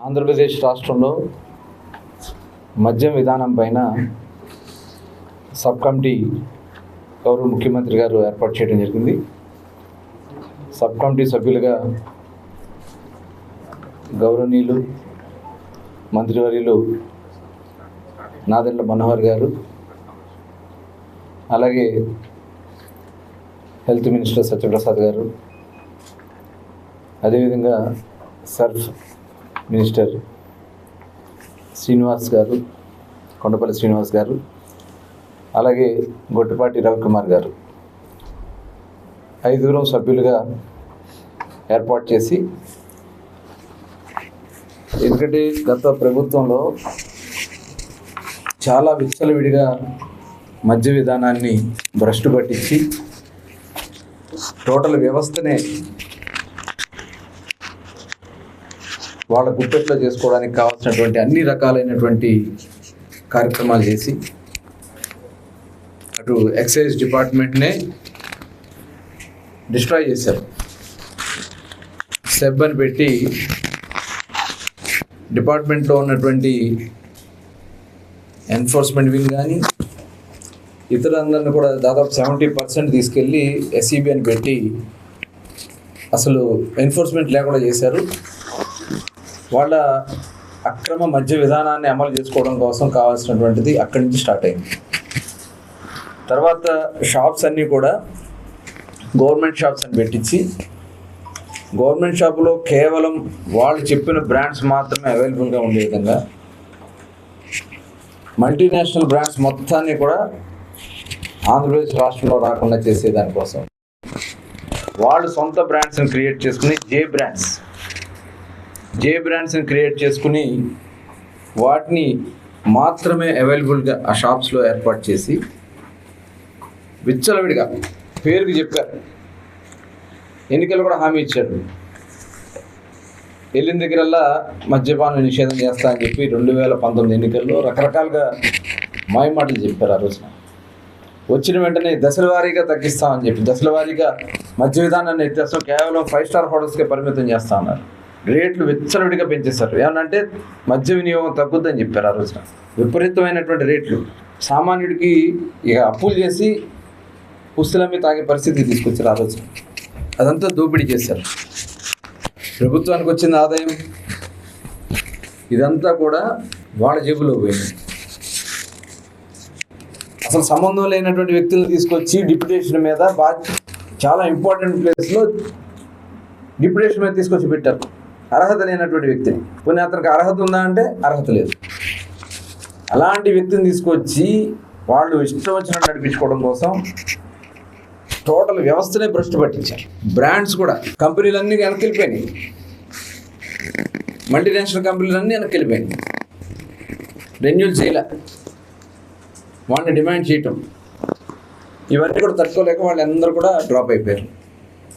ఆంధ్రప్రదేశ్ రాష్ట్రంలో మద్యం విధానం పైన సబ్ కమిటీ గౌరవ ముఖ్యమంత్రి గారు ఏర్పాటు చేయడం జరిగింది. సబ్ కమిటీ సభ్యులుగా గౌరవనీయులు మంత్రివర్యులు నాదెండ్ల మనోహర్ గారు అలాగే హెల్త్ మినిస్టర్ సత్యప్రసాద్ గారు అదేవిధంగా సర్ఫ్ మినిస్టర్ శ్రీనివాస్ గారు కొండపల్లి శ్రీనివాస్ గారు అలాగే గొట్టుపాటి రవికుమార్ గారు. ఐదుగురం సభ్యులుగా ఏర్పాటు చేసి ఎందుకంటే గత ప్రభుత్వంలో చాలా విచ్చలవిడిగా మద్య విధానాన్ని భ్రష్టు పట్టించి టోటల్ వ్యవస్థనే వాళ్ళ గుప్పెట్లో చేసుకోవడానికి కావాల్సినటువంటి అన్ని రకాలైనటువంటి కార్యక్రమాలు చేసి అటు ఎక్సైజ్ డిపార్ట్మెంట్నే డిస్ట్రాయ్ చేశారు. సెబ్ అని పెట్టి డిపార్ట్మెంట్లో ఉన్నటువంటి ఎన్ఫోర్స్మెంట్ వింగ్ కానీ ఇతరులందరిని కూడా దాదాపు సెవెంటీ పర్సెంట్ తీసుకెళ్ళి ఎస్ఈబి అని పెట్టి అసలు ఎన్ఫోర్స్మెంట్ లేకుండా చేశారు. వాళ్ళ అక్రమ మధ్య విధానాన్ని అమలు చేసుకోవడం కోసం కావాల్సినటువంటిది అక్కడి నుంచి స్టార్ట్ అయింది. తర్వాత షాప్స్ అన్నీ కూడా గవర్నమెంట్ షాప్స్ అని పెట్టించి గవర్నమెంట్ షాపులో కేవలం వాళ్ళు చెప్పిన బ్రాండ్స్ మాత్రమే అవైలబుల్గా ఉండే విధంగా మల్టీనేషనల్ బ్రాండ్స్ మొత్తాన్ని కూడా ఆంధ్రప్రదేశ్ రాష్ట్రంలో రాకుండా చేసేదానికోసం. వాళ్ళు సొంత బ్రాండ్స్ని క్రియేట్ చేసుకుని జే బ్రాండ్స్ జే బ్రాండ్స్ని క్రియేట్ చేసుకుని వాటిని మాత్రమే అవైలబుల్గా ఆ షాప్స్లో ఏర్పాటు చేసి విచ్చలవిడిగా పేరుకి చెప్పారు. ఎన్నికలు కూడా హామీ ఇచ్చారు. వెళ్ళిన దగ్గరల్లా మద్యపాన నిషేధం చేస్తా అని చెప్పి రెండు వేల పంతొమ్మిది ఎన్నికల్లో రకరకాలుగా మాయమాటలు చెప్పారు ఆ రోజున. వచ్చిన వెంటనే దశల వారీగా తగ్గిస్తామని చెప్పి దశల వారీగా మద్య విధానాన్ని ఎత్తేస్తాం కేవలం ఫైవ్ స్టార్ హోటల్స్కే పరిమితం చేస్తా ఉన్నారు రేట్లు విచ్చలవిడిగా పెంచేస్తారు. ఏమనంటే మద్య వినియోగం తగ్గుద్దని చెప్పారు ఆ రోజున. విపరీతమైనటువంటి రేట్లు. సామాన్యుడికి ఇక అప్పులు చేసి పుస్తులమ్మి తాగే పరిస్థితికి తీసుకొచ్చారు ఆ రోజున. అదంతా దోపిడీ చేశారు. ప్రభుత్వానికి వచ్చిన ఆదాయం ఇదంతా కూడా వాళ్ళ జేబులో పోయింది. అసలు సంబంధం లేనటువంటి వ్యక్తులను తీసుకొచ్చి డిప్యుటేషన్ మీద బా చాలా ఇంపార్టెంట్ ప్లేస్లో డిప్యుటేషన్ మీద తీసుకొచ్చి పెట్టారు. అర్హత లేనటువంటి వ్యక్తిని. కొన్ని అతనికి అర్హత ఉందా అంటే అర్హత లేదు. అలాంటి వ్యక్తిని తీసుకొచ్చి వాళ్ళు ఇష్టం వచ్చినట్టు నడిపించుకోవడం కోసం టోటల్ వ్యవస్థనే భ్రష్టు పట్టించారు. బ్రాండ్స్ కూడా. కంపెనీలన్నీ వెనక్కి వెళ్ళిపోయినాయి. మల్టీనేషనల్ కంపెనీలన్నీ వెనక్కి వెళ్ళిపోయినాయి. రెన్యూల్ చేయలే. వాళ్ళని డిమాండ్ చేయటం. ఇవన్నీ కూడా తట్టుకోలేక వాళ్ళందరూ కూడా డ్రాప్ అయిపోయారు.